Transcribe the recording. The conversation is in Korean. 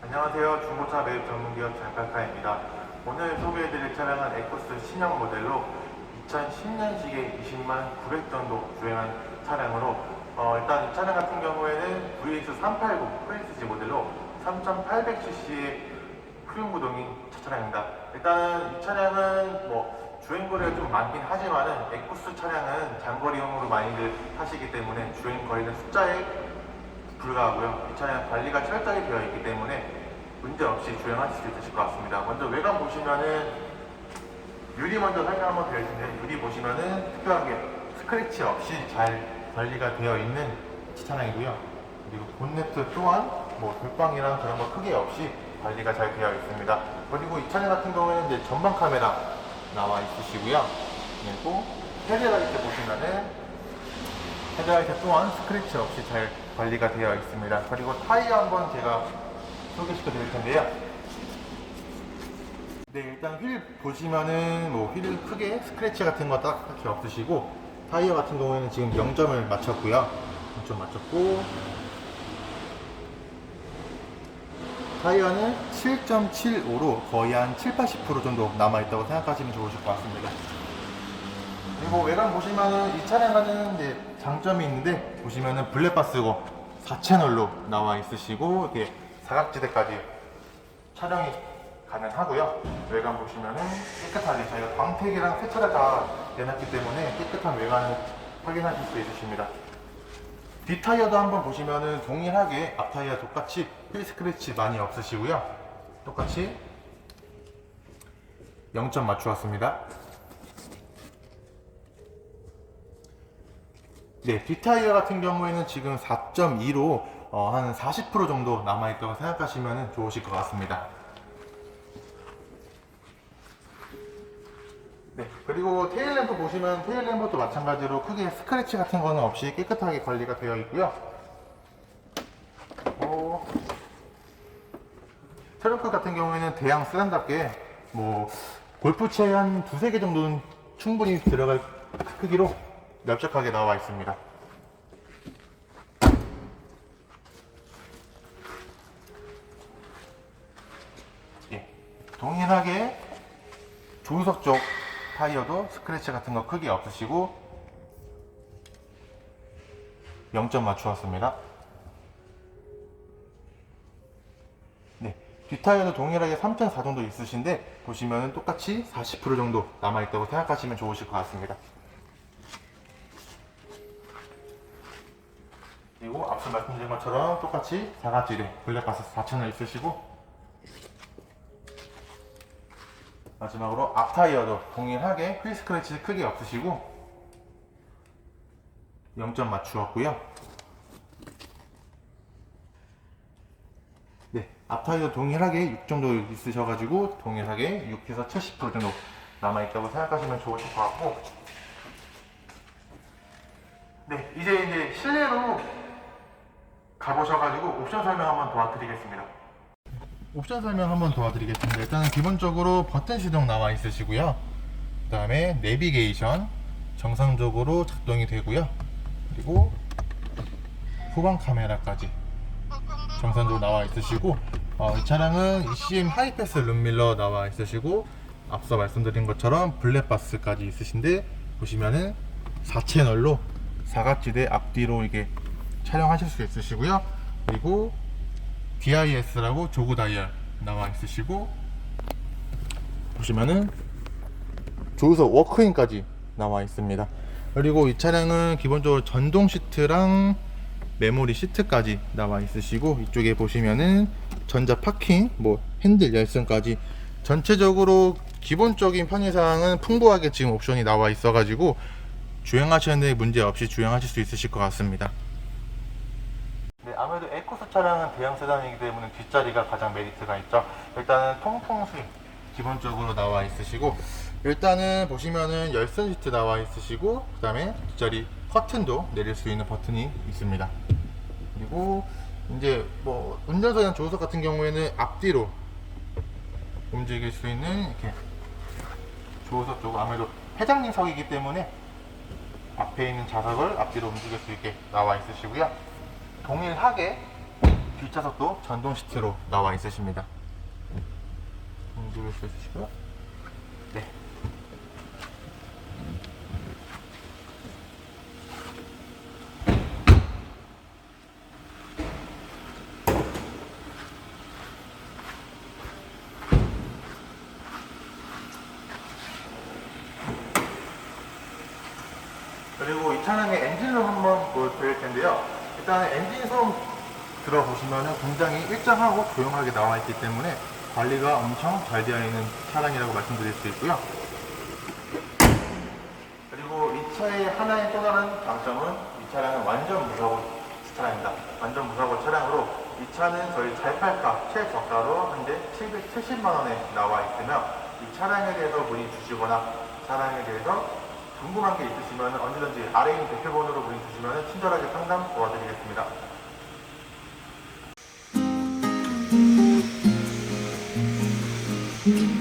안녕하세요. 중고차 매입 전문기업 장칼카입니다. 오늘 소개해드릴 차량은 에코스 신형 모델로 2010년식에 20만 900 정도 주행한 차량으로 어, 일단 이 차량 같은 경우에는 VS380 프레스지 모델로 3.800cc의 후륜구동인 차량입니다. 일단은 이 차량은 뭐 주행거리가 좀 많긴 하지만은 에코스 차량은 장거리용으로 많이들 타시기 때문에 주행거리는 숫자에 불가하고요. 이 차량 관리가 철저히 되어 있기 때문에 문제 없이 주행하실 수 있으실 것 같습니다. 먼저 외관 보시면은 유리 먼저 설명 한번 드릴 텐데 유리 보시면은 특별하게 스크래치 없이 잘 관리가 되어 있는 차량이고요. 그리고 본네트 또한 뭐 돌방이랑 그런 거 크게 없이 관리가 잘 되어 있습니다. 그리고 이 차량 같은 경우에는 이제 전방 카메라 나와 있으시고요. 그리고 헤드라이트 보시면은 헤드라이트 또한 스크래치 없이 잘 관리가 되어 있습니다. 그리고 타이어 한번 제가 소개시켜 드릴 텐데요. 네, 일단 휠 보시면은 뭐 휠 크게 스크래치 같은 거 딱 딱히 없으시고 타이어 같은 경우에는 지금 0점을 맞췄고요. 0점 맞췄고 타이어는 7.75로 거의 한 7, 80% 정도 남아있다고 생각하시면 좋으실 것 같습니다. 그리고 외관 보시면은 이 차량과는 이제 장점이 있는데 보시면은 블랙바스고 4채널로 나와 있으시고 이렇게 사각지대까지 촬영이 가능하고요. 외관 보시면은 깨끗하게 저희가 광택이랑 세차를 다 내놨기 때문에 깨끗한 외관을 확인하실 수 있으십니다. 뒷타이어도 한번 보시면은 동일하게 앞타이어 똑같이 휠 스크래치 많이 없으시고요. 똑같이 0점 맞추었습니다. 네, 뒷타이어 같은 경우에는 지금 4.2로 어, 한 40% 정도 남아있다고 생각하시면 좋으실 것 같습니다. 네, 그리고 테일램프 보시면 테일램프도 마찬가지로 크게 스크래치 같은 거는 없이 깨끗하게 관리가 되어 있고요. 어, 트렁크 같은 경우에는 대형 세단답게 뭐 골프채 한 두세 개 정도는 충분히 들어갈 크기로 넓적하게 나와 있습니다. 예, 동일하게 조수석 쪽 타이어도 스크래치 같은 거 크게 없으시고 0점 맞추었습니다. 네, 뒷타이어도 동일하게 3.4 정도 있으신데 보시면 똑같이 40% 정도 남아있다고 생각하시면 좋으실 것 같습니다. 그리고 앞서 말씀드린 것처럼 똑같이 사각지대 블랙바스 4채널 있으시고 마지막으로 앞타이어도 동일하게 휠 스크래치 크게 없으시고 0점 맞추었고요. 네, 앞타이어 동일하게 6 정도 있으셔가지고 동일하게 6에서 70% 정도 남아있다고 생각하시면 좋으실 것 같고. 네, 이제 이제 실내로 가보셔가지고 옵션 설명 한번 도와드리겠습니다. 옵션 설명 한번 도와드리겠습니다. 일단은 기본적으로 버튼 시동 나와 있으시고요. 그 다음에 내비게이션 정상적으로 작동이 되고요. 그리고 후방 카메라까지 정상적으로 나와 있으시고 어, 이 차량은 ECM 하이패스 룸밀러 나와 있으시고 앞서 말씀드린 것처럼 블랙바스까지 있으신데 보시면은 4채널로 사각지대 앞뒤로 이게 촬영하실 수 있으시고요. 그리고 DIS라고 조그 다이얼 나와 있으시고 보시면은 조수석 워크인까지 나와 있습니다. 그리고 이 차량은 기본적으로 전동 시트랑 메모리 시트까지 나와 있으시고 이쪽에 보시면은 전자 파킹, 뭐 핸들 열선까지 전체적으로 기본적인 편의사항은 풍부하게 지금 옵션이 나와 있어가지고 주행하시는데 문제 없이 주행하실 수 있으실 것 같습니다. 네, 아무래도 에코스 차량은 대형 세단이기 때문에 뒷자리가 가장 메리트가 있죠. 일단은 통풍 스윙 기본적으로 나와 있으시고 일단은 보시면은 열선 시트 나와 있으시고 그 다음에 뒷자리 커튼도 내릴 수 있는 버튼이 있습니다. 그리고 이제 뭐 운전석이나 조수석 같은 경우에는 앞뒤로 움직일 수 있는 이렇게 조수석 쪽 아무래도 회장님석이기 때문에 앞에 있는 좌석을 앞뒤로 움직일 수 있게 나와 있으시고요. 동일하게 뒷좌석도 전동 시트로 나와 있으십니다. 음, 누르셔 주시고요. 네. 그리고 이 차량의 엔진을 한번 보여드릴 텐데요. 일단 엔진 소음 들어보시면 굉장히 일정하고 조용하게 나와 있기 때문에 관리가 엄청 잘 되어 있는 차량이라고 말씀드릴 수 있고요. 그리고 이 차의 하나의 또 다른 장점은 이 차량은 완전 무사고 차량입니다. 완전 무사고 차량으로 이 차는 저희 잘팔가 최저가로 현재 770만 원에 나와 있으며 이 차량에 대해서 문의 주시거나 차량에 대해서 궁금한 게 있으시면 언제든지 아래 있는 대표번호로 문의 주시면 친절하게 상담 도와드리겠습니다. 음.